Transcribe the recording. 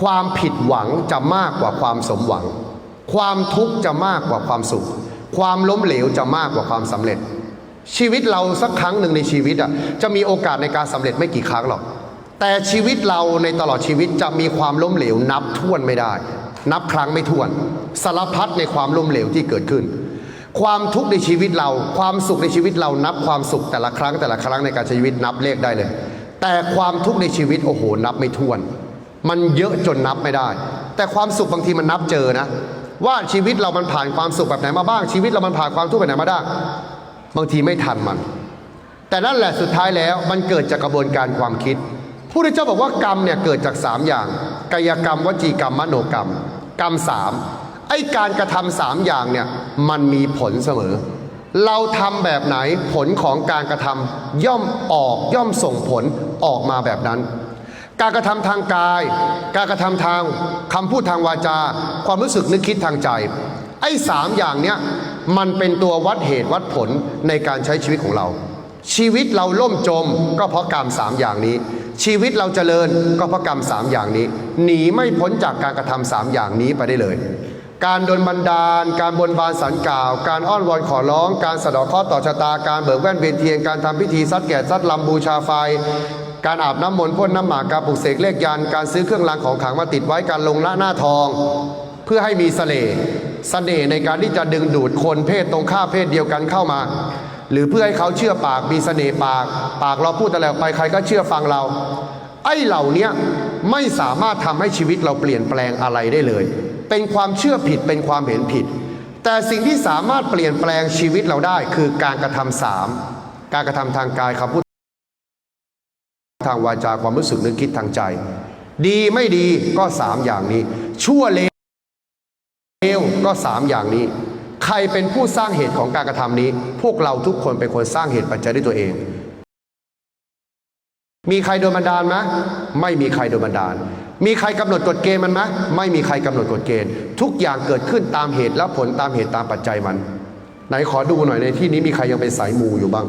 ความผิดหวังจะมากกว่าความสมหวัง ความทุกข์จะมากกว่าความสุข ความล้มเหลวจะมากกว่าความสำเร็จ ชีวิตเราสักครั้งหนึ่งในชีวิตอะจะมีโอกาสในการสำเร็จไม่กี่ครั้งหรอก แต่ชีวิตเราในตลอดชีวิตจะมีความล้มเหลวนับถ้วนไม่ได้ นับครั้งไม่ถ้วน สารพัดในความล้มเหลวที่เกิดขึ้น ความทุกข์ในชีวิตเรา ความสุขในชีวิตเรานับความสุขแต่ละครั้งแต่ละครั้งในการใช้ชีวิตนับเลขได้เลย แต่ความทุกข์ในชีวิตโอ้โหนับไม่ถ้วน มันเยอะจนนับไม่ได้ แต่ความสุขบางทีมันนับเจอนะ ว่าชีวิตเรามันผ่านความสุขแบบไหนมาบ้าง ชีวิตเรามันผ่านความทุกข์แบบไหนมาได้บางทีไม่ทันมัน แต่นั่นแหละสุดท้ายแล้วมันเกิดจากกระบวนการความคิดผู้ที่เจ้าบอกว่ากรรมเนี่ยเกิดจากสามอย่าง กายกรรมวจีกรรมมโนกรรม กรรมสามไอ้การกระทำสามอย่างเนี่ยมันมีผลเสมอ เราทำแบบไหนผลของการกระทำย่อมออกย่อมส่งผลออกมาแบบนั้น การกระทำทางกาย การกระทำทางคำพูดทางวาจา ความรู้สึกนึกคิดทางใจ ไอ้สามอย่างเนี้ยมันเป็นตัววัดเหตุวัดผลในการใช้ชีวิตของเรา ชีวิตเราล่มจมก็เพราะกรรมสามอย่างนี้ ชีวิตเราเจริญก็เพราะกรรมสามอย่างนี้ หนีไม่พ้นจากการกระทำสามอย่างนี้ไปได้เลย การโดนบันดาล การบนบานสันกล่าว การอ้อนวอนขอร้อง การสะดาะเคราะห์ต่อชะตา การเบิกแว่นเวียนเทียน การทำพิธีซัดแก่ซัดลำบูชาไฟ การอาบน้ำมนต์พ่นน้ำหมากการปลุกเสกเลขยันการซื้อเครื่องรางของขลังมาติดไว้การลงหน้าหน้าทอง เพื่อให้มีเสน่ห์เสน่ห์ในการที่จะดึงดูดคนเพศตรงข้ามเพศเดียวกันเข้ามา หรือเพื่อให้เขาเชื่อปากมีเสน่ห์ปาก ปากเราพูดอะไรออกไปใครก็เชื่อฟังเรา ไอ้เหล่านี้ไม่สามารถทำให้ชีวิตเราเปลี่ยนแปลงอะไรได้เลย เป็นความเชื่อผิดเป็นความเห็นผิด แต่สิ่งที่สามารถเปลี่ยนแปลงชีวิตเราได้คือการกระทำสามการกระทำทางกายคำพูด ทางวาจาความรู้สึกนึกคิดทางใจ ดีไม่ดีก็สามอย่างนี้ ชั่วเลวก็สามอย่างนี้ ใครเป็นผู้สร้างเหตุของการกระทำนี้ พวกเราทุกคนเป็นคนสร้างเหตุปัจจัยด้วยตัวเอง มีใครโดนบันดาลไหมไม่มีใครโดนบันดาล มีใครกำหนดกฎเกณฑ์มันไหมไม่มีใครกำหนดกฎเกณฑ์ ทุกอย่างเกิดขึ้นตามเหตุและผลตามเหตุตามปัจจัยมัน ไหนขอดูหน่อยในที่นี้มีใครยังเป็นสายมูอยู่บ้าง